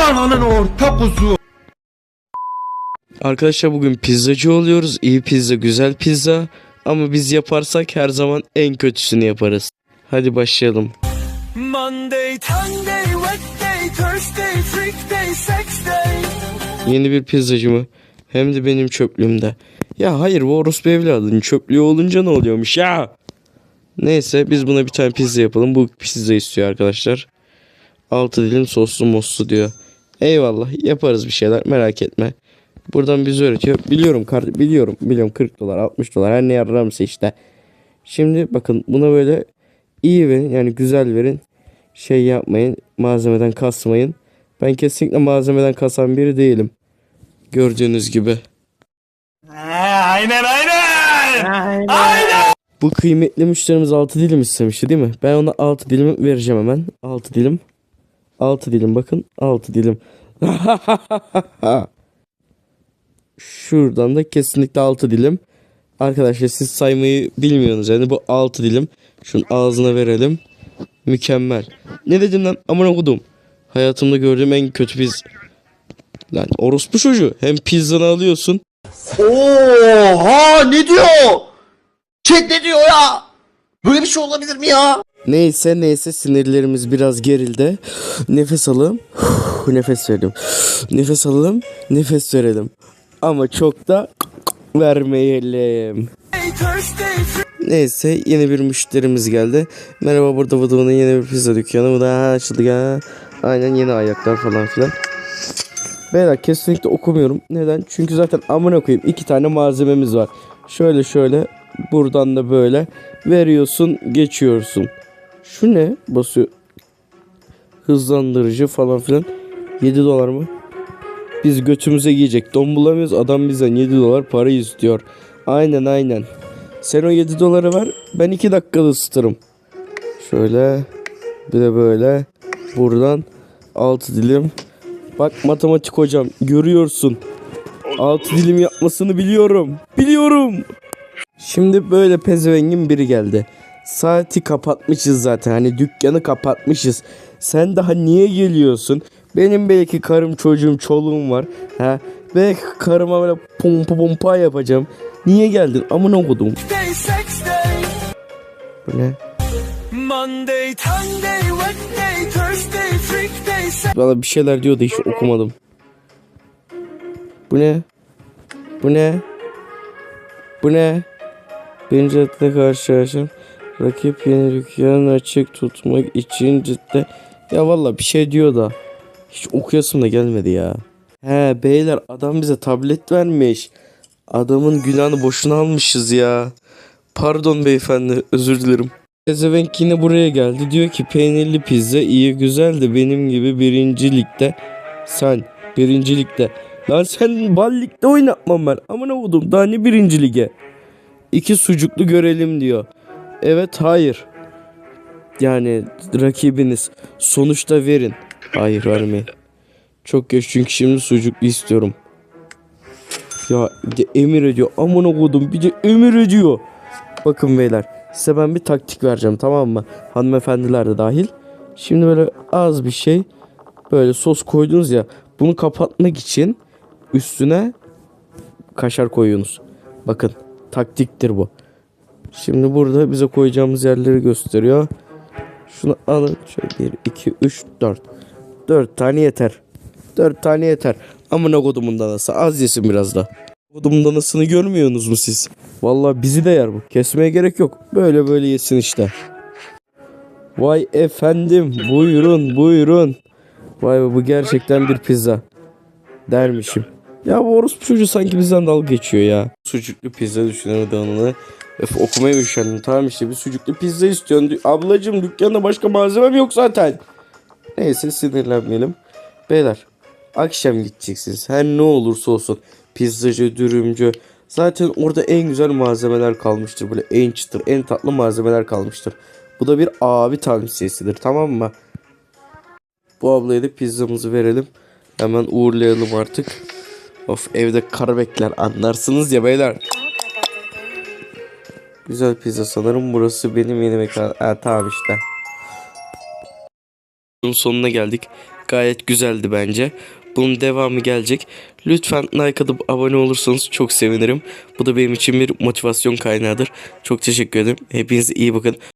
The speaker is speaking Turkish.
Ananın orta kuzu. Arkadaşlar bugün pizzacı oluyoruz. İyi pizza, güzel pizza. Ama biz yaparsak her zaman en kötüsünü yaparız. Hadi başlayalım. Monday, Monday, Wednesday, Thursday, freak day, sex day. Yeni bir pizzacı mı? Hem de benim çöplüğümde. Ya hayır bu orospu evladının çöplüğü olunca ne oluyormuş ya? Neyse biz buna bir tane pizza yapalım. Bu pizza istiyor arkadaşlar. 6 dilim soslu moslu diyor. Eyvallah yaparız bir şeyler merak etme. Buradan bizi öğretiyor. Biliyorum kar biliyorum. Biliyorum 40 dolar 60 dolar her ne yararımsa işte. Şimdi bakın buna böyle iyi verin yani güzel verin. Şey yapmayın malzemeden kasmayın. Ben kesinlikle malzemeden kasan biri değilim. Gördüğünüz gibi. Aynen aynen. Bu kıymetli müşterimiz 6 dilim istemişti değil mi? Ben ona 6 dilim vereceğim hemen. 6 dilim. 6 dilim bakın. 6 dilim. Şuradan da kesinlikle 6 dilim. Arkadaşlar siz saymayı bilmiyorsunuz yani bu 6 dilim. Şunun ağzına verelim. Mükemmel. Ne dedim lan amına kodum. Hayatımda gördüğüm en kötü piz. Lan orospu çocuğu. Hem pizzanı alıyorsun Oha ne diyor? Chat ne diyor ya? Böyle bir şey olabilir mi ya? Neyse neyse sinirlerimiz biraz gerildi. Nefes alalım. Nefes verelim. Nefes alalım. Nefes verelim. Ama çok da vermeyelim. Neyse yeni bir müşterimiz geldi. Merhaba burada Vıdıvı'nın yeni bir pizza dükkanı. Bu da ha, açıldı ya. Aynen yeni ayaklar falan filan. Beyler kesinlikle okumuyorum. Neden? Çünkü zaten amına koyayım iki tane malzememiz var. Şöyle şöyle buradan da böyle veriyorsun geçiyorsun. Şu ne? Basıyor. Hızlandırıcı falan filan. 7 dolar mı? Biz götümüze giyecek don bulamıyoruz. Adam bizden 7 dolar para istiyor. Aynen aynen. Sen o 7 doları ver. Ben 2 dakikada ısıtırım. Şöyle. Bir de böyle. Buradan 6 dilim. Bak matematik hocam görüyorsun. 6 dilim yapmasını biliyorum. Biliyorum. Şimdi böyle pezevengin biri geldi. Saati kapatmışız zaten. Hani dükkanı kapatmışız. Sen daha niye geliyorsun? Benim belki karım çocuğum çoluğum var. Ha? Belki karıma böyle pompa pompa yapacağım. Niye geldin? Amına kodum. Bu ne? Monday, Monday, Wednesday, Thursday, freak day, Valla bir şeyler diyor da hiç okumadım. Bu ne? Bu ne? Bu ne? Birinci hatta karşılaşan rakip yeni dükkan açık tutmak için cidden ya valla bir şey diyor da hiç okuyasım da gelmedi ya. He beyler adam bize tablet vermiş. Adamın günahını boşuna almışız ya. Pardon beyefendi özür dilerim. Ezevenk yine buraya geldi. Diyor ki peynirli pizza iyi güzel de benim gibi birinci ligde. Sen birinci ligde. Lan sen bal oynatmam ben. Amına koydum daha ne birinci lige. İki sucuklu görelim diyor. Evet hayır. Yani rakibiniz sonuçta verin. Hayır vermeyin. Çok geç çünkü şimdi sucuklu istiyorum. Ya bir de emir ediyor. Amına koydum bir de emir ediyor. Bakın beyler size ben bir taktik vereceğim tamam mı? Hanımefendiler de dahil. Şimdi böyle az bir şey böyle sos koydunuz ya bunu kapatmak için üstüne kaşar koyuyorsunuz. Bakın taktiktir bu. Şimdi burada bize koyacağımız yerleri gösteriyor. Şunu alın. Şöyle 1, 2, 3, 4. 4 tane yeter. 4 tane yeter. Amına kodumun danası. Az yesin biraz da. Kodumun danasını görmüyorsunuz mu siz? Vallahi bizi de yer bu. Kesmeye gerek yok. Böyle böyle yesin işte. Vay efendim. Buyurun buyurun. Vay be bu gerçekten bir pizza. Dermişim. Ya bu orospu çocuğu sanki bizden dalga geçiyor ya. Sucuklu pizza düşünen adamını. Öf okumaya üşendim. Tamam işte bir sucuklu pizza istiyorsun. Ablacım dükkanda başka malzemem yok zaten. Neyse sinirlenmeyelim. Beyler akşam gideceksiniz. Her ne olursa olsun. Pizzacı, dürümcü. Zaten orada en güzel malzemeler kalmıştır. Böyle en çıtır, en tatlı malzemeler kalmıştır. Bu da bir abi tavsiyesidir tamam mı? Bu ablaya da pizzamızı verelim. Hemen uğurlayalım artık. Of evde kar bekler anlarsınız ya beyler. Güzel pizza sanırım burası benim yeni mekan. Ha, tamam işte. Sonuna geldik. gayet güzeldi bence. Bunun devamı gelecek. Lütfen like abone olursanız çok sevinirim. Bu da benim için bir motivasyon kaynağıdır. Çok teşekkür ederim. Hepinize iyi bakın.